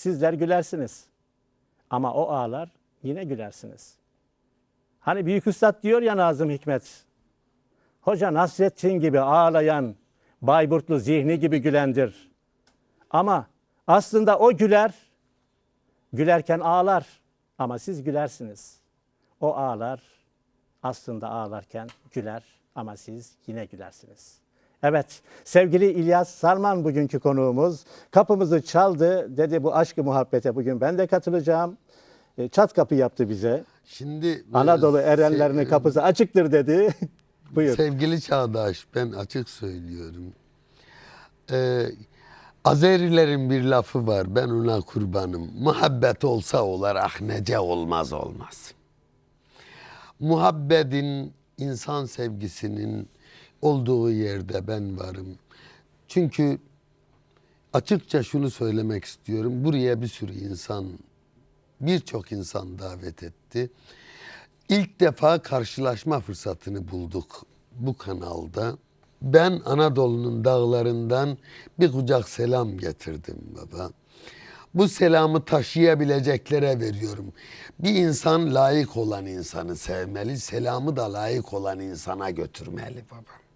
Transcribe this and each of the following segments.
Sizler gülersiniz. Ama o ağlar yine gülersiniz. Hani büyük üstad diyor ya Nazım Hikmet. Hoca Nasrettin gibi ağlayan, Bayburtlu zihni gibi gülendir. Ama aslında o güler, gülerken ağlar. Ama siz gülersiniz. O ağlar, aslında ağlarken güler ama siz yine gülersiniz. Evet, sevgili İlyas Sarman bugünkü konuğumuz. Kapımızı çaldı, dedi bu aşkı muhabbete bugün ben de katılacağım. E, Çat kapı yaptı bize. Şimdi Anadolu erenlerinin se- kapısı açıktır dedi. Buyur. Sevgili Çağdaş, ben açık söylüyorum. Ee, Azerilerin bir lafı var, ben ona kurbanım. Muhabbet olsa olar, ah nece olmaz olmaz. Muhabbetin, insan sevgisinin olduğu yerde ben varım. Çünkü açıkça şunu söylemek istiyorum. Buraya bir sürü insan, birçok insan davet etti. İlk defa karşılaşma fırsatını bulduk bu kanalda. Ben Anadolu'nun dağlarından bir kucak selam getirdim baba. Bu selamı taşıyabileceklere veriyorum. Bir insan layık olan insanı sevmeli, selamı da layık olan insana götürmeli baba.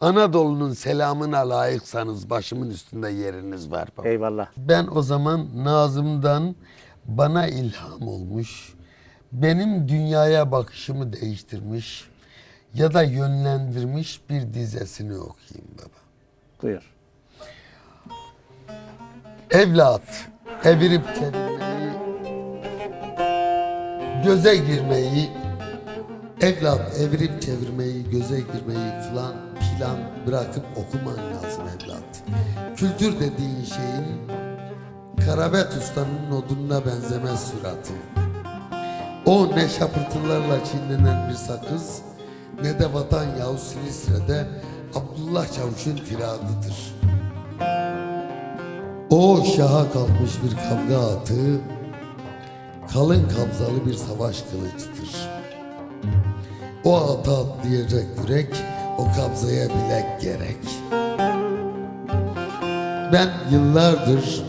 Anadolu'nun selamına layıksanız başımın üstünde yeriniz var baba. Eyvallah. Ben o zaman Nazım'dan bana ilham olmuş, benim dünyaya bakışımı değiştirmiş ya da yönlendirmiş bir dizesini okuyayım baba. Buyur. Evlat, evirip çevirmeyi, göze girmeyi, evlat evirip çevirmeyi, göze girmeyi falan plan bırakıp okuman lazım evlat. Kültür dediğin şeyin Karabet Usta'nın odununa benzemez suratı. O ne şapırtılarla çiğnenen bir sakız ne de vatan Yavuz Silistre'de Abdullah Çavuş'un tiradıdır. O şaha kalkmış bir kavga atı, kalın kabzalı bir savaş kılıçtır. O ata atlayacak yürek, o kabzaya bilek gerek. Ben yıllardır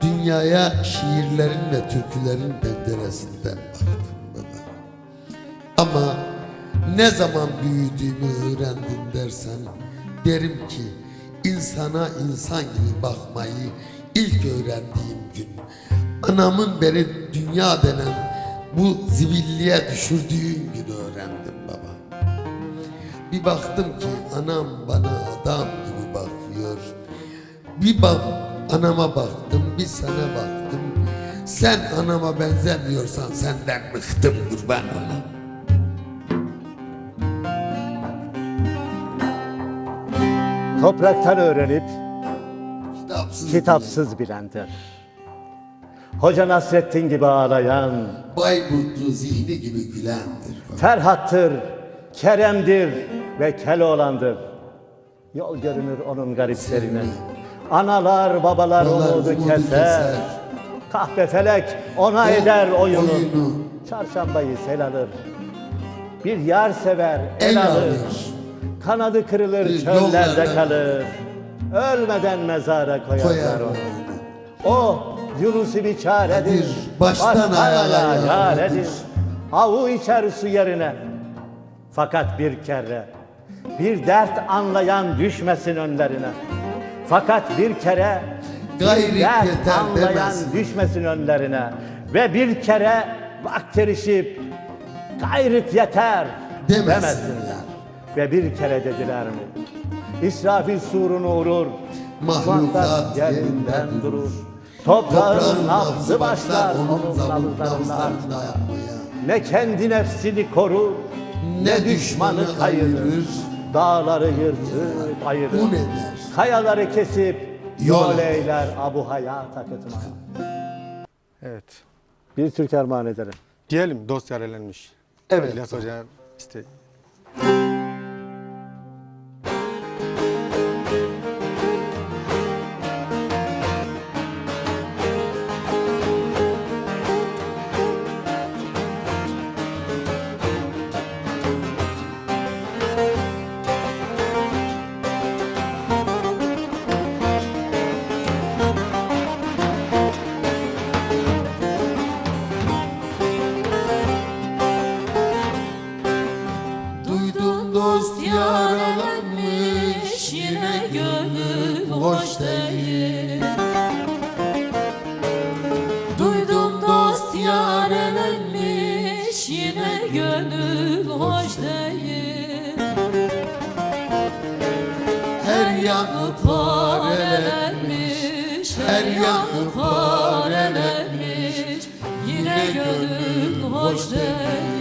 dünyaya şiirlerin ve türkülerin penceresinden baktım baba. Ama ne zaman büyüdüğümü öğrendim dersen derim ki insana insan gibi bakmayı ilk öğrendiğim gün anamın beni dünya denen bu zibilliğe baba. Bir baktım ki anam bana adam gibi bakıyor. Bir bak anama baktım, bir sana baktım. Sen anama benzemiyorsan senden bıktım kurban olayım. Topraktan öğrenip Kitapsız, kitapsız bilendir. Hoca Nasrettin gibi ağlayan, Bayburtlu zihni gibi gülendir. Ferhat'tır, Kerem'dir ve Keloğlan'dır. Yol görünür onun gariplerine. Analar babalar umudu keser. Kahpe felek ona eder oyunu. Çarşambayı sel alır. Bir yar sever el, alır. Kanadı kırılır Bir çöllerde kalır. Ölmeden mezara koyarlar Koyar onu. O Yunus-u biçaredir. Nedir? Baştan ayağa yaredir. Avu içer su yerine. Fakat bir kere bir dert anlayan düşmesin önlerine. Fakat bir kere Gayret bir dert anlayan demesin. düşmesin önlerine. Ve bir kere vakterişip gayrık yeter Demesinler. demesinler. Ve bir kere dediler mi? İsrafil surunu urur. Mahlukat yerinden durur. Toprağın nabzı başlar onun nabızlarında yapmaya. Ne kendi nefsini korur, ne, düşmanı ayırır. Dağları yırtıp ayırır. Un eder. Kayaları kesip Yol eyler abu hayat akıtma. Evet. Bir Türk armağan ederim. Diyelim dost yaralanmış. Evet. İlyas Hoca işte dost yaralanmış Yine gönül hoş Duydum dost yaralanmış Yine gönül hoş değil. Her yanı parelenmiş Her yanı parelenmiş Yine gönül hoş değil.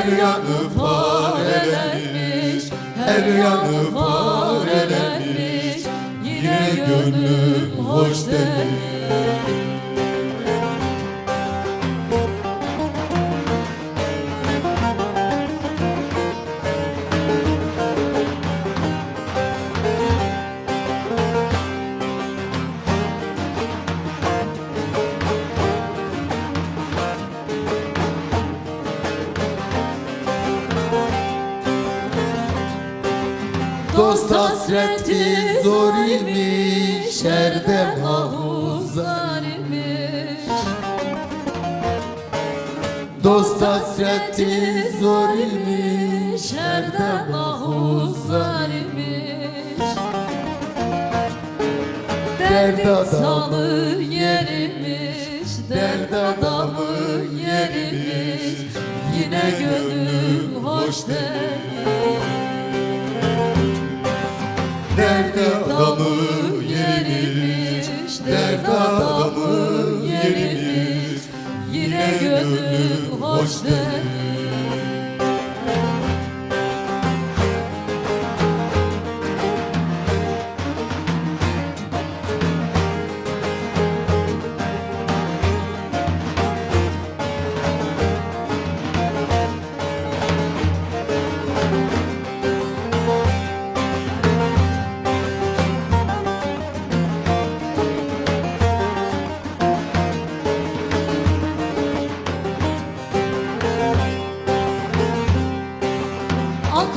Her yanı parelenmiş Her yanı parelenmiş Yine gönül hoş değil hasreti zor imiş Erdem ahuzar imiş Dost hasreti zor imiş ahuzar imiş Dert adamı yerimiş Dert adamı yerimiş. Yine gönül hoş değil adamı yerimiş Dert adamı yerimiş Yine gönül hoş değil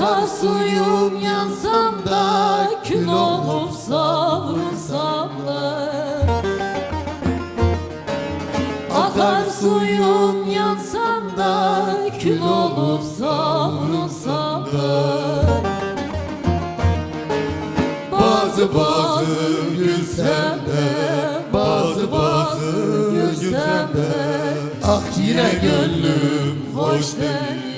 Akarsuyum yansam da Kül olup savrulsam da. Akarsuyum yansam da Kül olup savrulsam da. Bazı bazı gülsem de Bazı bazı gülsem de. Ah yine gönlüm hoş değil